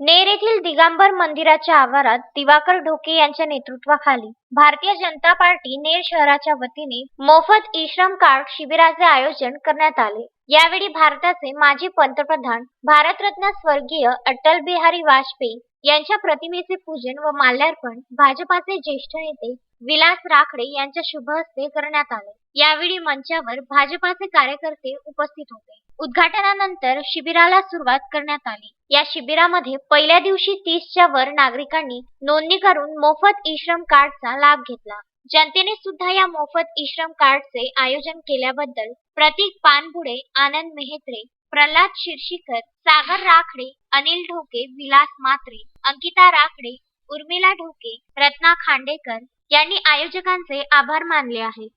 नेर येथील दिगंबर मंदिराच्या आवारात दिवाकर ढोके यांच्या नेतृत्वाखाली भारतीय जनता पार्टी नेर शहराच्या वतीने मोफत ई श्रम कार्ड शिबिराचे आयोजन करण्यात आले. यावेळी भारताचे माजी पंतप्रधान भारतरत्न स्वर्गीय अटल बिहारी वाजपेयी यांच्या प्रतिमेचे पूजन व माल्यार्पण भाजपाचे ज्येष्ठ नेते विलास राखडे यांच्या शुभ हस्ते करण्यात आले. यावेळी मंचावर भाजपाचे कार्यकर्ते उपस्थित होते. उद्घाटनानंतर शिबिराला सुरुवात करण्यात आली. या शिबिरामध्ये पहिल्या दिवशी तीसच्या वर नागरिकांनी नोंदणी करून मोफत ई श्रम कार्डचा लाभ घेतला. जनतेने सुद्धा या मोफत ई श्रम कार्डचे आयोजन केल्याबद्दल प्रतीक पानबुडे आनंद मेहत्रे प्रल्हाद शिरशीकर सागर राखडे अनिल ढोके विलास मात्रे अंकिता राखडे उर्मिला ढोके रत्ना खांडेकर यांनी आयोजकांचे आभार मानले आहेत.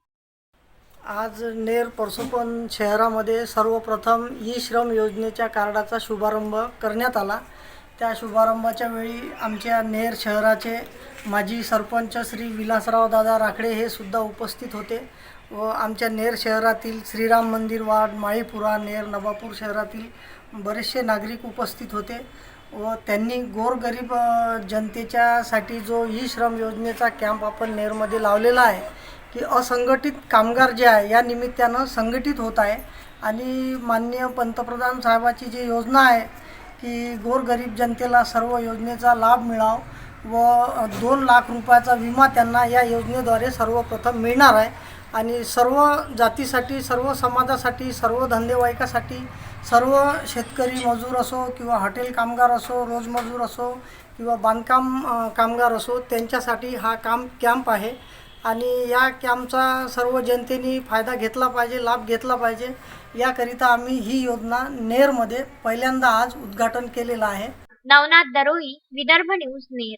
आज नेर परसोपन शहरामध्ये सर्वप्रथम ई श्रम योजनेच्या कार्डाचा शुभारंभ करण्यात आला. त्या शुभारंभाच्या वेळी आमच्या नेर शहराचे माजी सरपंच श्री विलासराव दादा राखडे हे सुद्धा उपस्थित होते व आमच्या नेर शहरातील श्रीराम मंदिर वार्ड माळीपुरा नेर नवापूर शहरातील बरेचसे नागरिक उपस्थित होते व त्यांनी गोरगरीब जनतेच्यासाठी जो ई श्रम योजनेचा कॅम्प आपण नेरमध्ये लावलेला आहे की असंघटित कामगार जे आहे या निमित्तानं संघटित होत आहे. आणि माननीय पंतप्रधान साहेबाची जी योजना आहे की गोरगरीब जनतेला सर्व योजनेचा लाभ मिळाव व दोन लाख रुपयाचा विमा त्यांना या योजनेद्वारे सर्वप्रथम मिळणार आहे. आणि सर्व जातीसाठी सर्व समाजासाठी सर्व धंदेवाईकासाठी सर्व शेतकरी मजूर असो किंवा हॉटेल कामगार असो रोजमजूर असो किंवा बांधकाम कामगार असो त्यांच्यासाठी हा काम कॅम्प आहे. आणि या कॅम्पचा सर्व जनतेने फायदा घेतला पाहिजे लाभ घेतला पाहिजे. याकरिता आम्ही ही योजना नेरमध्ये पहिल्यांदा आज उद्घाटन केलेलं आहे. नवनाथ दरोई विदर्भ न्यूज नेर.